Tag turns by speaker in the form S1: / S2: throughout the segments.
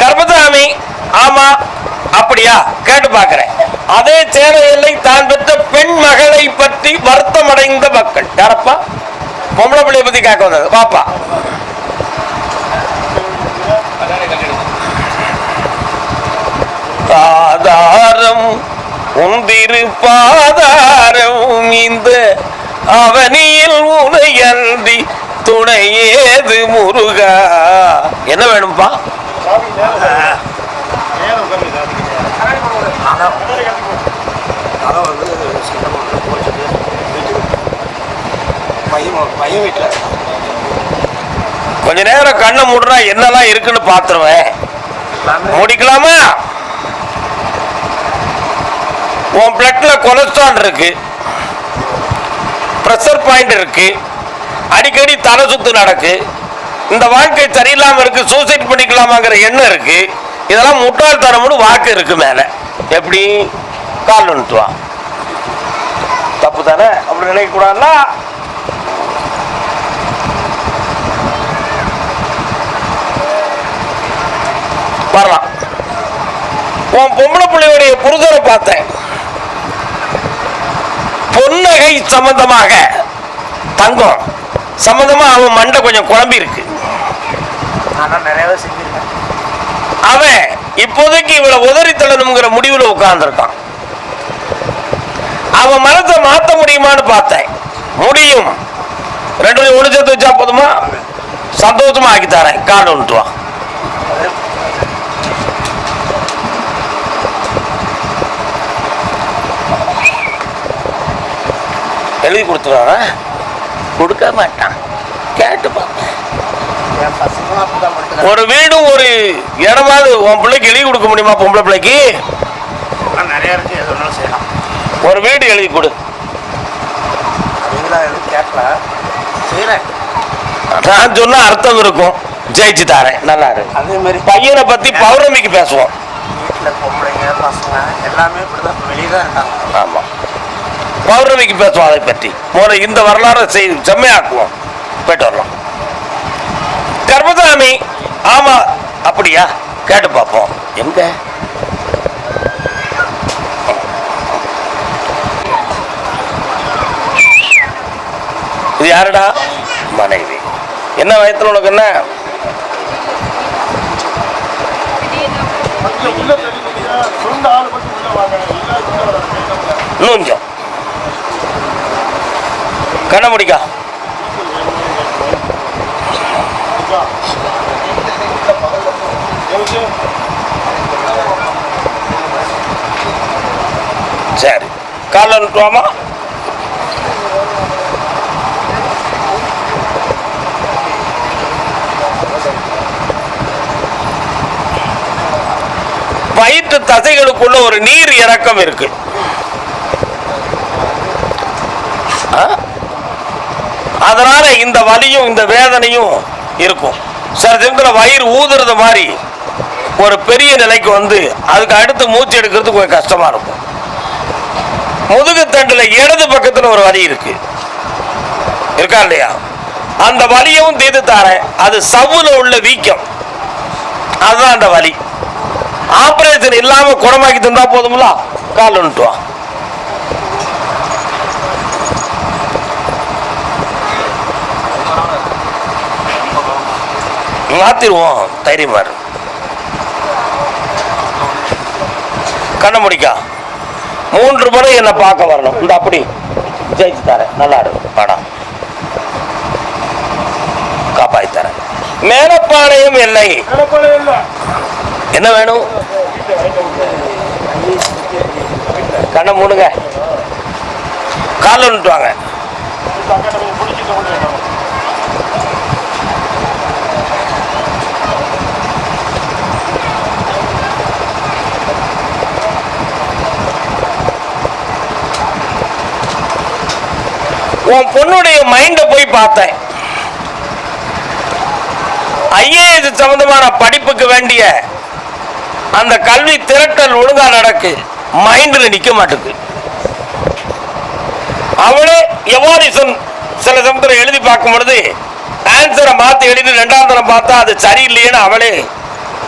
S1: கர்மசாமி ஆமா அப்படியா? கேட்டு பார்க்கிறேன். அதே சேர தான் பெற்ற பெண் மகளை பற்றி வருத்தம் அடைந்த மக்கள். யாரப்பா? பொம்பளை பிள்ளைய பத்தி கேட்க வந்தது. பாப்பா ஆதாரம் உந்திரு பாதாரம் இந்த அவனியில் உனையன்றி துணையேது முருகா? என்ன வேணும்பா?
S2: அதான் வந்து சண்டை போச்சுட்டு வீட்டுக்கு பையன் பையன் வீட்டில்
S1: கொஞ்ச நேரம் கண்ணை மூடுனா என்னெல்லாம் இருக்குன்னு பாத்துருவேன் முடிக்கலாமா? உன் பிளட்ல கொலஸ்ட்ரால் இருக்கு. ப்ரெஷர் பாயிண்ட் இருக்கு. அடிக்கடி தலை சுத்து நடக்கு. இந்த வாழ்க்கை சரியில்லாமல் இருக்கு சூசைட் பண்ணிக்கலாமாங்கிற எண்ணம் இருக்கு. இதெல்லாம் முட்டாள்தனம்னு வாக்கு இருக்கு மேல. எப்படி? கால் வந்துட்டு தப்பு தானே அப்படி நினைக்கக்கூடாதுன்னா வரலாம். உன் பொம்பளை பிள்ளையுடைய புருஷரை பார்த்தேன். பொன்னகை சம்பந்தமாக தங்கம். சம்பந்தமா அவன் மண்டை கொஞ்சம் குழம்பி இருக்கு
S2: நான் நிறையவே செஞ்சிருக்கேன்
S1: அவன் இப்போதைக்கு இவளை உதறி தள்ளணுங்கிற முடிவுல உட்கார்ந்துருக்கான். அவன் மனத்தை மாத்த முடியுமான்னு பார்த்தேன். முடியும். ரெண்டு ஒன்று சேர்த்து வச்சா போதுமா? சந்தோஷமா ஆக்கி தரேன். கார்டு ஒன்று எழுதி கொடுத்துருவாங்க கொடுக்க மாட்டான்.
S2: கேட்டுப்பா.
S1: ஒரு வீடும் ஒரு இடமாவது உன் பிள்ளைக்கு எழுதி கொடுக்க முடியுமா பொம்பளை பிள்ளைக்கு?
S2: நிறைய இருக்கு எது வேணாலும் செய்யலாம்.
S1: ஒரு வீடு எழுதி கொடு. நான் சொன்னா அர்த்தம் இருக்கும். ஜெயிச்சு தாரேன். நல்லா இருக்கு
S2: அதே மாதிரி
S1: பையனை பத்தி பௌர்ணமிக்கு பேசுவோம்.
S2: வீட்டில் பொம்பளைங்க பசங்க எல்லாமே வெளியே தான் இருக்காங்க.
S1: ஆமா. பௌர்ணமிக்கு பேசுவோம் அதை பற்றி. முதல்ல இந்த வரலாறை செய் செம்மையாக்குவோம். போயிட்டு வரலாம். சிவகாமி ஆமா அப்படியா? கேட்டு பார்ப்போம். எங்க? இது யாருடா? மனைவி. என்ன வயத்துல உனக்கு என்ன? கொஞ்சம் கண்ண முடிக்கா சரி காலைல நட்டுவாமா வயிற்று தசைகளுக்குள்ள ஒரு நீர் இறக்கம் இருக்கு. ஆ? அதனால இந்த வலியும் இந்த வேதனையும் இருக்கும். சில சமயத்தில் வயிறு ஊதுறது மாதிரி ஒரு பெரிய நிலைக்கு வந்து அதுக்கு அடுத்து மூச்சு எடுக்கிறது கொஞ்சம் கஷ்டமா இருக்கும். முதுகுத்தண்டுல இடது பக்கத்துல ஒரு வலி இருக்கு. இருக்கா இல்லையா? அந்த வலியும் தீர்த்து தாரேன். அது சவ்வுல உள்ள வீக்கம். அதுதான் அந்த வலி. ஆபரேஷன் இல்லாம குணமாக்கி தந்தா போதுங்களா கால் ஒன்றுவான் மாத்திருவோம் தைரியமா கண்ண முடிக்கா. மூன்று முறை என்ன பார்க்க வரணும். இந்த அப்படி. ஜெயிச்சு தரேன். நல்லா இரு. படம் காப்பாத்தி தரேன். மேலப்பாளையம் எல்லை. என்ன வேணும்? கண்ணை மூடுங்க. காலில் வந்துட்டு உன் பொண்ணுடைய மைண்டை போய் பார்த்தேன். ஐஏஎஸ் சம்பந்தமான படிப்புக்கு வேண்டிய அந்த கல்வி திரட்டல் ஒழுங்கா நடக்கு. மைண்டில் நிற்க மாட்டுக்கு அவளே எவாரிசன் சில சமயத்தில் எழுதி பார்க்கும் பொழுது ஆன்சரை மாற்றி எழுதி ரெண்டாம் தரம் பார்த்தா அது சரியில்லையேன்னு அவளே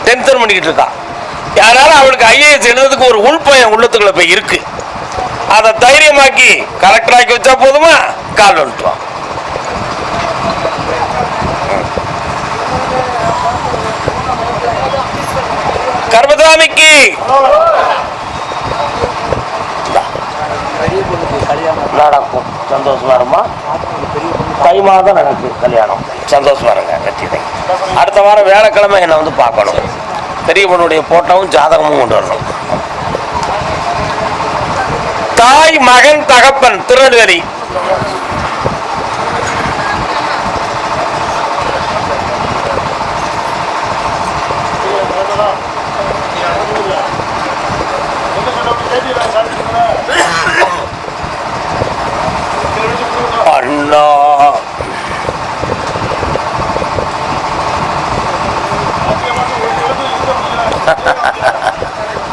S1: டென்ஷன் பண்ணிக்கிட்டு இருக்கான் யாரால அவளுக்கு ஐஏஎஸ் எழுதுறதுக்கு ஒரு உள்பயம் உள்ளத்துக்குள்ள போய் இருக்கு. அதை தைரியமாக்கி கலெக்டர் ஆக்கி வச்சா போதுமா?
S2: பெரிய பொண்ணுக்கு கல்யாணம்
S1: நடக்கும் சந்தோஷமா இருமா தை மாதம் நடக்கு கல்யாணம். சந்தோஷமா இருங்க வெற்றிதை அடுத்த வாரம் வேலைக்கிழமை என்னை வந்து பார்க்கணும். பெரிய பொண்ணுடைய போட்டோவும் ஜாதகமும் கொண்டு வரணும். தாய் மகன் தகப்பன் திருநெல்வேலி. அண்ணா.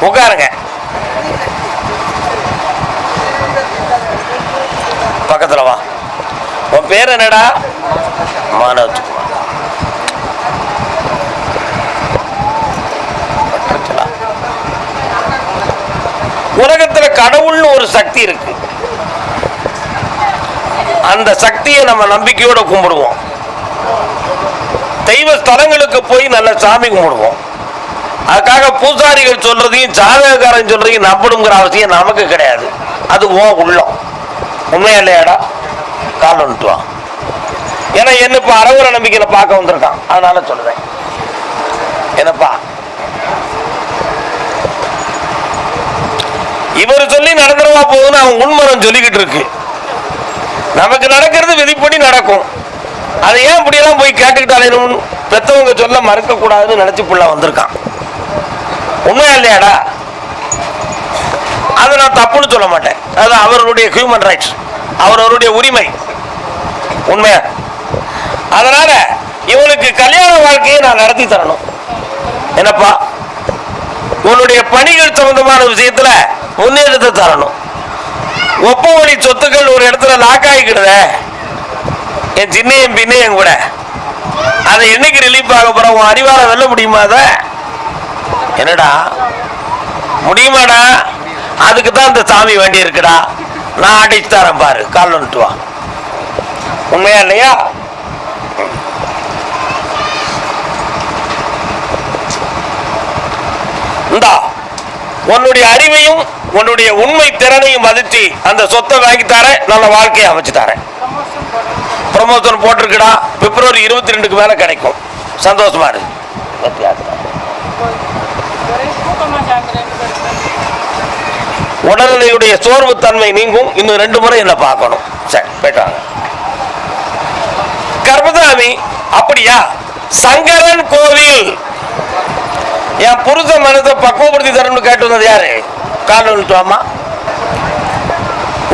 S1: உட்காருங்க. பக்கத்துல வா. உன் பேர் என்னடா? மானவத்து சக்தி இருக்கு. அந்த சக்தியை நம்ம நம்பிக்கையோட கும்பிடுவோம். தெய்வ ஸ்தலங்களுக்கு போய் நல்ல சாமி கும்பிடுவோம். அதுக்காக பூசாரிகள் சொல்றதையும் ஜாதகக்காரன் சொல்றதையும் நம்பணுங்கிற அவசியம் நமக்கு கிடையாது. அது ஓ உள்ளம். உண்மையா இல்லையாடா? கால் வா. ஏன்னா என்ன இப்போ அறவுற நம்பிக்கையில பார்க்க வந்திருக்கான். அதனால சொல்றேன். என்னப்பா இவர் சொல்லி நடந்துருவா போகுதுன்னு அவன் உண்மரம் சொல்லிக்கிட்டு இருக்கு. நமக்கு நடக்கிறது விதிப்படி நடக்கும். அதை ஏன் இப்படியெல்லாம் போய் கேட்டுக்கிட்டாலேன்னு பெத்தவங்க சொல்ல மறுக்க கூடாதுன்னு பிள்ளை வந்திருக்கான். உண்மையா இல்லையாடா? அதை நான் தப்புன்னு சொல்ல மாட்டேன். அது அவர்களுடைய ஹியூமன் ரைட்ஸ் அவரவருடைய உரிமை. உண்மையா? அதனால இவனுக்கு கல்யாண வாழ்க்கையை நான் நடத்தி தரணும். என்னப்பா? உன்னுடைய பணிகள் சம்பந்தமான விஷயத்துல முன்னேற்றத்தை தரணும். ஒப்ப வழி சொத்துக்கள் ஒரு இடத்துல லாக் ஆகிக்கிடுத என் சின்னையும் பின்னையும் கூட. அதை என்னைக்கு ரிலீஃப் ஆக போற உன் அறிவால வெல்ல முடியுமா அத? என்னடா? முடியுமாடா? அதுக்கு தான் இந்த சாமி வேண்டி இருக்குடா. நான் அடிச்சு தரேன் பாரு. கால் வந்துட்டு வா. உண்மையா இல்லையா? இந்தா உன்னுடைய அறிவையும் உன்னுடைய உண்மை திறனையும் மதித்து அந்த சொத்தை வாங்கி தரேன் நல்ல வாழ்க்கையை அமைச்சு தரேன். ப்ரமோஷன் போட்டிருக்கடா பிப்ரவரி இருபத்தி ரெண்டுக்கு மேல கிடைக்கும். சந்தோஷமா இருக்கு உடல்நிலையுடைய சோர்வு தன்மை நீங்கும். இன்னும் ரெண்டு முறை என்ன பார்க்கணும். சரி போயிட்டு வாங்க. அப்படியா? சங்கரன் கோவில். என் புருஷ மனதை பக்குவப்படுத்தி தரணும்னு கேட்டு வந்தது யாரு? கால் வந்துட்டுவாமா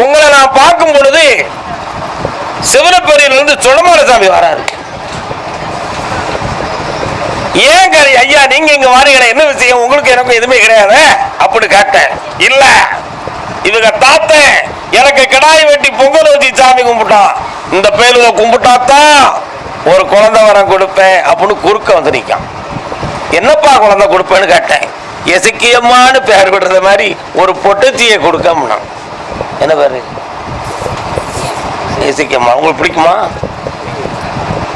S1: உங்களை நான் பார்க்கும் பொழுது சிவனப்பேரியிலிருந்து சுடமாரசாமி வராரு. ஏன் கரு ஐயா நீங்க இங்க வாரீங்களே என்ன விஷயம்? உங்களுக்கு எனக்கு எதுவுமே கிடையாது. அப்படி கேட்டேன். இல்ல இவங்க தாத்த எனக்கு கிடாய் வெட்டி பொங்கல் வச்சு சாமி கும்பிட்டான். இந்த பேருக கும்பிட்டாத்தான் ஒரு குழந்தை வரம் கொடுப்பேன் அப்படின்னு குறுக்க வந்து நிற்கான். என்னப்பா குழந்தை கொடுப்பேன்னு கேட்டேன். எசக்கியம்மான்னு பேர் விடுறது மாதிரி ஒரு பொட்டச்சியை கொடுக்கம்னா. என்ன பேரு? எசக்கியம்மா. உங்களுக்கு பிடிக்குமா?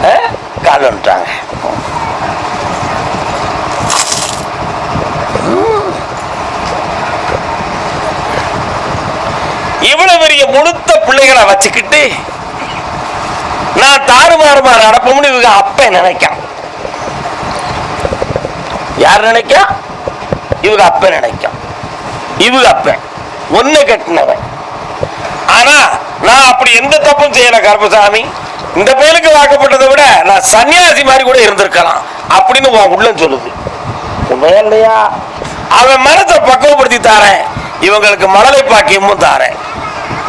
S1: ஆ? கால் வந்துட்டாங்க. இவ்வளவு பெரிய முழுத்த பிள்ளைகளை வச்சுக்கிட்டு நான் தாறுமாறுமா நடப்போம்னு இவங்க அப்ப நினைக்கான். யார் நினைக்கா? இவங்க அப்ப நினைக்கும். இவங்க அப்ப ஒண்ணு கட்டினவன். ஆனா நான் அப்படி எந்த தப்பும் செய்யல கருப்பசாமி. இந்த பேருக்கு வாக்கப்பட்டதை விட நான் சன்னியாசி மாதிரி கூட இருந்திருக்கலாம். அப்படின்னு உன் உள்ளம் சொல்லுது. உண்மையா இல்லையா? அவன் மனத்தை பக்குவப்படுத்தி தாரேன். இவங்களுக்கு மழலை பாக்கியமும் தாரேன்.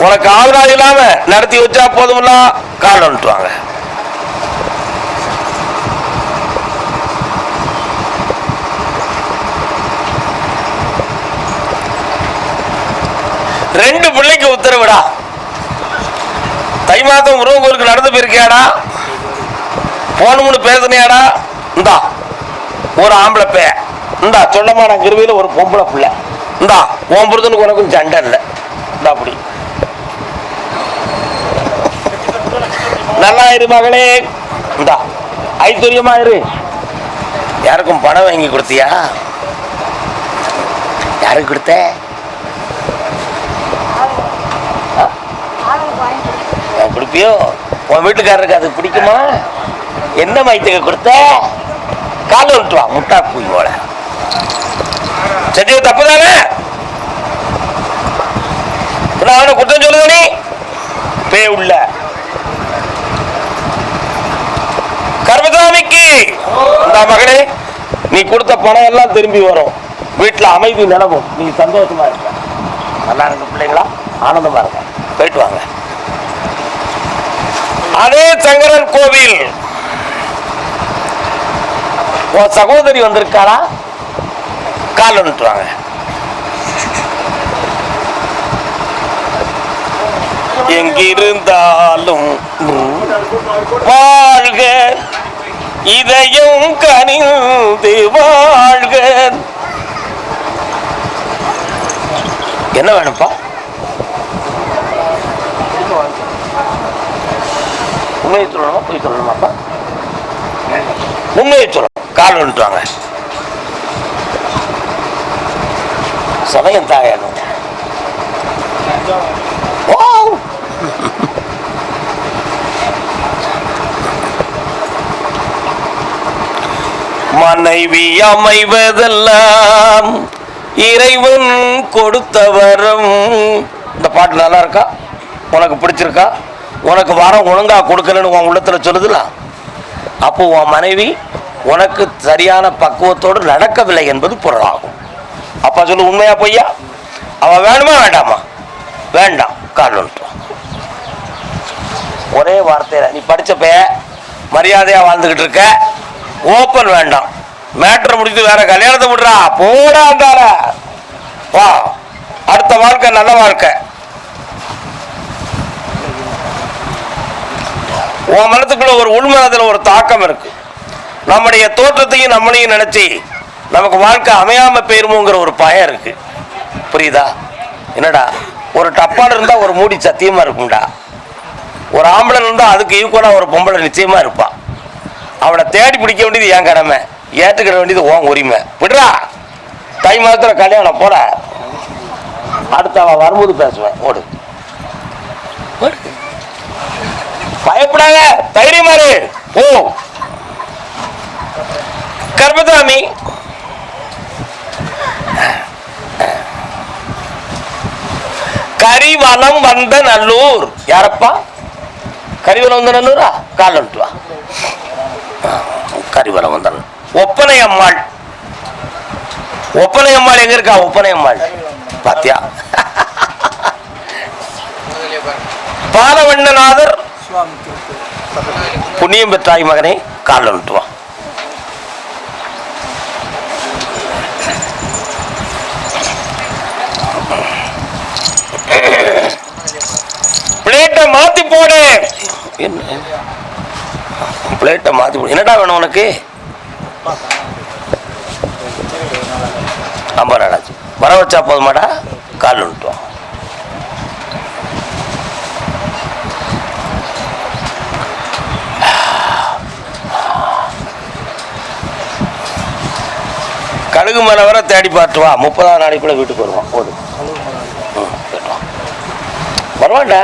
S1: உனக்கு ஆதரவு இல்லாம நடத்தி வச்சா போதும்னா காரணம்ட்டுவாங்க ரெண்டு பிள்ளைக்கு உத்தரவுடா. தை மாதம் முருகன் கோயிலுக்கு நடந்து போயிருக்கியாடா? போனமுன்னு பேசுனியாடா இந்தா ஒரு ஆம்பளை பே. இந்தா சொல்லமான கிருவியில் ஒரு பொம்பளை பிள்ளை. இந்தா உன் உனக்கும் சண்டை இல்லை. இந்தா அப்படி. நல்லா இரு மகளே. இந்தா ஐஸ்வர்யமா இரு. யாருக்கும் பணம் வாங்கி கொடுத்தியா? யாருக்கு கொடுத்த? கொடுப்பியோ? உன் வீட்டுக்காரருக்கு அது பிடிக்குமா? என்ன மைத்துக்கு கொடுத்த? காலை விட்டுவா முட்டா பூய் போல. செஞ்சது தப்பு தானே அவனை குற்றம் சொல்லுத நீ? பே உள்ள. கர்மசாமிக்கு. இந்த மகளே நீ கொடுத்த பணம் எல்லாம் திரும்பி வரும். வீட்டுல அமைதி நிலவும். நீ சந்தோஷமா இருக்க. நல்லா இருக்க பிள்ளைங்களா? ஆனந்தமா இருக்க. போயிட்டு வாங்க. அதே சங்கரன் கோவில். உன் சகோதரி வந்திருக்காளா? கால் வந்துட்டுவாங்க எங்கிருந்தாலும் வாழ்க. இதையும் கனிந்து வாழ்க. என்ன வேணும்ப்பா? உண்மையை சொல்லணுமா போய் சொல்லணுமாப்பா உண்மையை சொல்லணும் கால் வந்துட்டுவாங்க சமயம் தாயணும். மனைவி அமைவதெல்லாம் இறைவன் கொடுத்த வரம் இந்த பாட்டு நல்லா இருக்கா? உனக்கு பிடிச்சிருக்கா? உனக்கு வரம் ஒழுங்காக கொடுக்கலன்னு உன் உள்ளத்தில் சொல்லுதுல? அப்போ உன் மனைவி உனக்கு சரியான பக்குவத்தோடு நடக்கவில்லை என்பது பொருளாகும். அப்பா சொல்லு உண்மையா பொய்யா? அவன் வேணுமா வேண்டாமா? வேண்டாம் கால் ஒரே வார்த்தையில் நீ படிச்சப்ப மரியாதையாக வாழ்ந்துக்கிட்டு இருக்க. ஓப்பன் வேண்டாம். மேட்ரு முடித்து வேற கல்யாணத்தை விடுறா. போடா அந்தால வா. அடுத்த வாழ்க்கை நல்ல வாழ்க்கை. உன் மனத்துக்குள்ள ஒரு உள்மனத்தில் ஒரு தாக்கம் இருக்கு. நம்முடைய தோற்றத்தையும் நம்மளையும் நினைச்சு நமக்கு வாழ்க்கை அமையாம போயிருமோங்கிற ஒரு பயம் இருக்கு. புரியுதா? என்னடா? ஒரு டப்பாடு இருந்தா ஒரு மூடி சத்தியமா இருக்கும்டா. ஒரு ஆம்பளை இருந்தா அதுக்கு ஈக்குவலா ஒரு பொம்பளை நிச்சயமா இருப்பான் அவளை தேடி பிடிக்க வேண்டியது என் கடமை. ஏற்றுக்கிற வேண்டியது உன் உரிமை. விடுறா. தை மாதத்துல கல்யாணம் போட. அடுத்த அவன் வரும்போது பேசுவேன். ஓடு. ஓடு. பயப்படாத தைரியமா இரு. ஓ. கர்மதாமி கரிவலம் வந்த நல்லூர். யாரப்பா? கரிவலம் வந்த நல்லூரா? கால் வா. ஆ, கரிவலம் வந்த. ஒப்பனை அம்மாள் ஒப்பனை அம்மாள் எங்க இருக்கா? ஒப்பனை அம்மாள் பாத்தியா பாலவண்ணநாதர் புண்ணியம் பெற்றாய் மகனே காலில் விட்டுவான் பிளேட்டை மாத்தி போடு. என்ன? பிளேட்டை மாத்தி போடு. என்னடா வேணும் உனக்கு? ஐம்பது நாடாச்சு வர வச்சா போதுமாடா கால் விட்டுவான் வா கழுகு மலை வர தேடி பார்த்து வா. முப்பதாம் நாளைக்குள்ள வீட்டுக்கு வருவான். ஓடு ம், போயிட்டு வா. வருவான்டா.